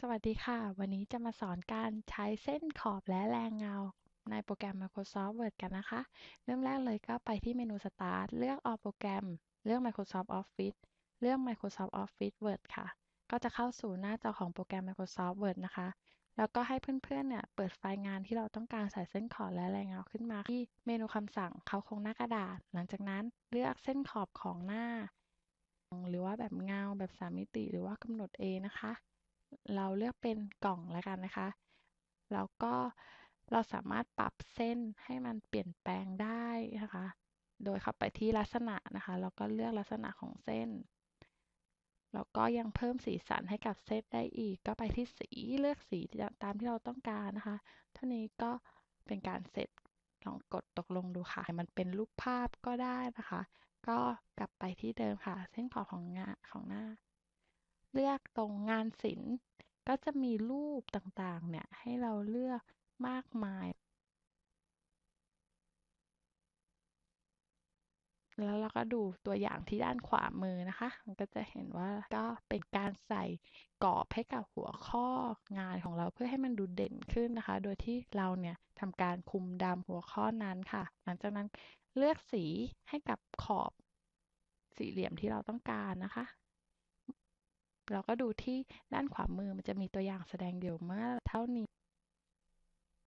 สวัสดีค่ะ วันนี้จะมาสอนการใช้เส้นขอบและแรงเงา ในโปรแกรม Microsoft Word กันนะคะ เริ่มแรกเลยก็ไปที่เมนู Start เลือก All โปรแกรมเลือก Microsoft Office เลือก Microsoft Office Word ค่ะ ก็จะเข้าสู่หน้าจอของโปรแกรม Microsoft Word นะคะ แล้วก็ให้เพื่อนๆเนี่ยเปิดไฟล์งานที่เราต้องการใส่เส้นขอบและแรงเงาขึ้นมาที่เมนูคำสั่งเขาโครงหน้ากระดาษ หลังจากนั้นเลือกเส้นขอบของหน้า หรือว่าแบบเงาแบบสามมิติ หรือว่ากำหนดเองนะคะ เราเลือกเป็นกล่องแล้วกันนะคะ แล้วก็เราสามารถปรับเส้นให้มันเปลี่ยนแปลงได้นะคะ โดยเข้าไปที่ลักษณะนะคะ แล้วก็เลือกลักษณะของเส้น แล้วก็ยังเพิ่มสีสันให้กับเส้นได้อีก ก็ไปที่สีเลือกสีตามที่เราต้องการนะคะ เท่านี้ก็เป็นการเสร็จลองกดตกลงดูค่ะ มันเป็นรูปภาพก็ได้นะคะ ก็กลับไปที่เดิมค่ะ เส้นขอบของงาของหน้า เลือกตรงงานศิลป์ ก็จะมีรูปต่างๆ เนี่ย ให้เราเลือกมากมาย แล้วเราก็ดูตัวอย่างที่ด้านขวามือนะคะ มันก็จะเห็นว่าก็เป็นการใส่กรอบให้กับหัวข้องานของเราเพื่อให้มันดูเด่นขึ้นนะคะ โดยที่เราเนี่ยทำการคุมดำหัวข้อนั้นค่ะ หลังจากนั้นเลือกสีให้กับขอบสี่เหลี่ยมที่เราต้องการนะคะ เราก็ดูที่ด้านขวามือมันจะมีตัวอย่างแสดงเดี่ยวเมื่อเท่านี้